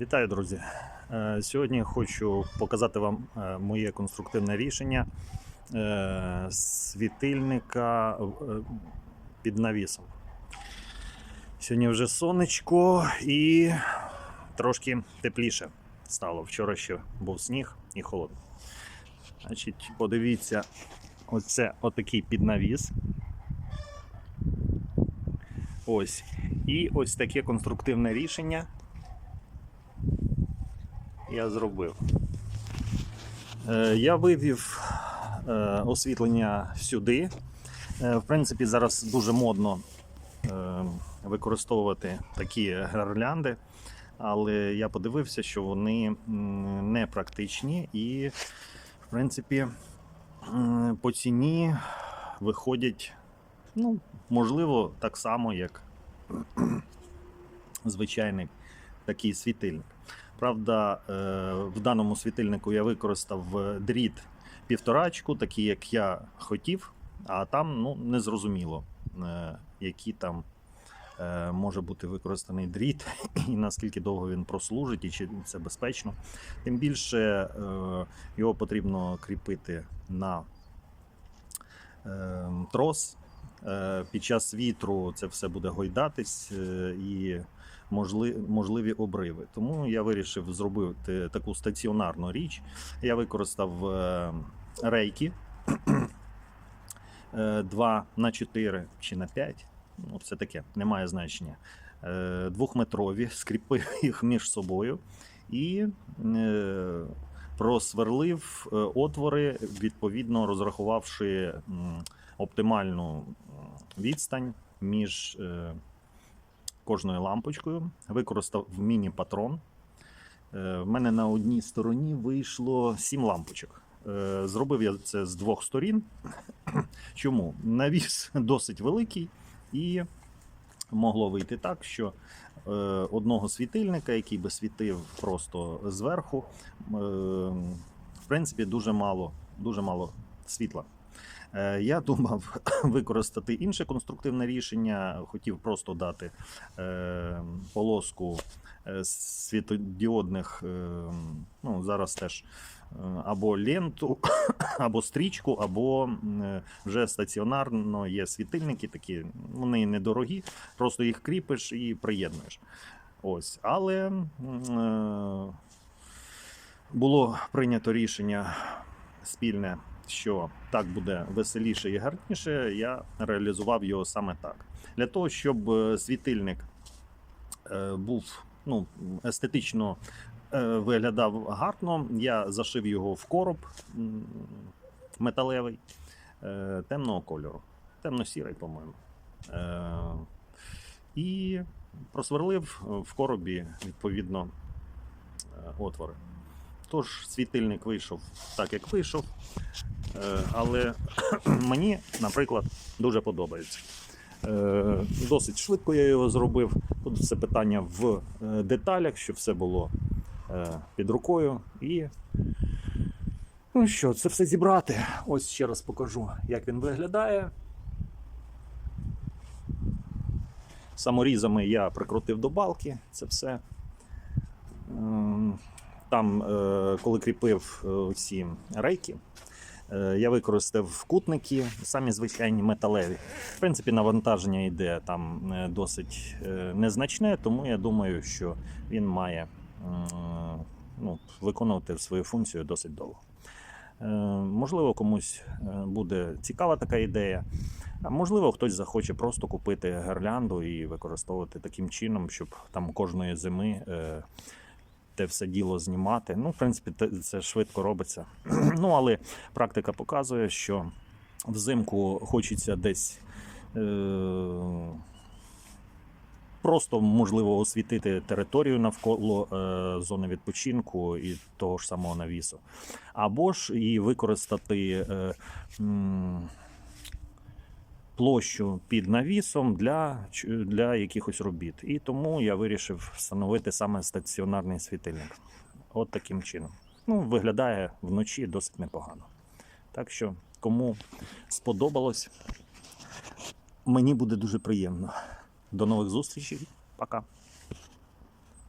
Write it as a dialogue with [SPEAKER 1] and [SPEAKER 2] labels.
[SPEAKER 1] Вітаю, друзі! Е, Сьогодні хочу показати вам е, моє конструктивне рішення е, світильника під навісом. Сьогодні вже сонечко і трошки тепліше стало. Вчора ще був сніг і холодно. Значить, подивіться, оце отакий піднавіс. Ось. І ось таке конструктивне рішення я зробив. Е, Я вивів е, освітлення сюди. Е, В принципі, зараз дуже модно використовувати такі гірлянди, але я подивився, що вони не практичні і, в принципі, по ціні виходять, ну, можливо, так само, як звичайний такий світильник. Правда, е, в даному світильнику я використав е, дріт півторачку, такий, як я хотів, а там ну, не зрозуміло, е, який там може бути використаний дріт, і наскільки довго він прослужить, і чи це безпечно. Тим більше його потрібно кріпити на е, трос. Е, Під час вітру це все буде гойдатись е, і можливі обриви. Тому я вирішив зробити таку стаціонарну річ. Я використав е, рейки 2 на 4 чи на 5. Ну, це таке, немає значення. Двохметрові, скріпив їх між собою і просверлив отвори, відповідно розрахувавши оптимальну відстань між е, кожною лампочкою. Використав міні-патрон. Е, В мене на одній стороні вийшло 7 лампочок. Е, Зробив я це з двох сторін. Чому? Навіс досить великий, і могло вийти так, що одного світильника, який би світив просто зверху, в принципі, дуже мало, дуже мало світла. Е, Я думав використати інше конструктивне рішення. Хотів просто дати е, полоску е, світодіодних, ну зараз теж або ленту, або стрічку, або вже стаціонарно є світильники, такі вони недорогі, просто їх кріпиш і приєднуєш. Ось, але було прийнято рішення спільне що так буде веселіше і гарніше, я реалізував його саме так. Для того, щоб е, світильник е, був ну, естетично е, виглядав гарно, я зашив його в короб металевий темного кольору, темно-сірий, по-моєму. І просверлив в коробі відповідно отвори. Тож світильник вийшов так, як вийшов. Е, Але мені, наприклад, дуже подобається. Е, Досить швидко я його зробив. Тут все питання в е, деталях, щоб все було під рукою. І ну що, це все зібрати. Ось ще раз покажу, як він виглядає. Саморізами я прикрутив до балки це все. Ем, Там, коли кріпив ці рейки, я використав кутники, самі звичайні металеві. В принципі, навантаження йде там е, досить е, незначне, тому я думаю, що він має ну, виконувати свою функцію досить довго. Е, Можливо, комусь е, буде цікава така ідея. А можливо, хтось захоче просто купити гірлянду і використовувати таким чином, щоб там кожної зими е, те все діло знімати. Ну, в принципі, це швидко робиться. ну, але практика показує, що взимку хочеться десь. Е- Просто можливо освітити територію навколо е, зони відпочинку і того ж самого навісу. Або ж і використати е, м, площу під навісом для, для якихось робіт. І тому я вирішив встановити саме стаціонарний світильник. От таким чином. Ну, виглядає вночі досить непогано. Так що, кому сподобалось, мені буде дуже приємно. До нових зустрічей. Пока.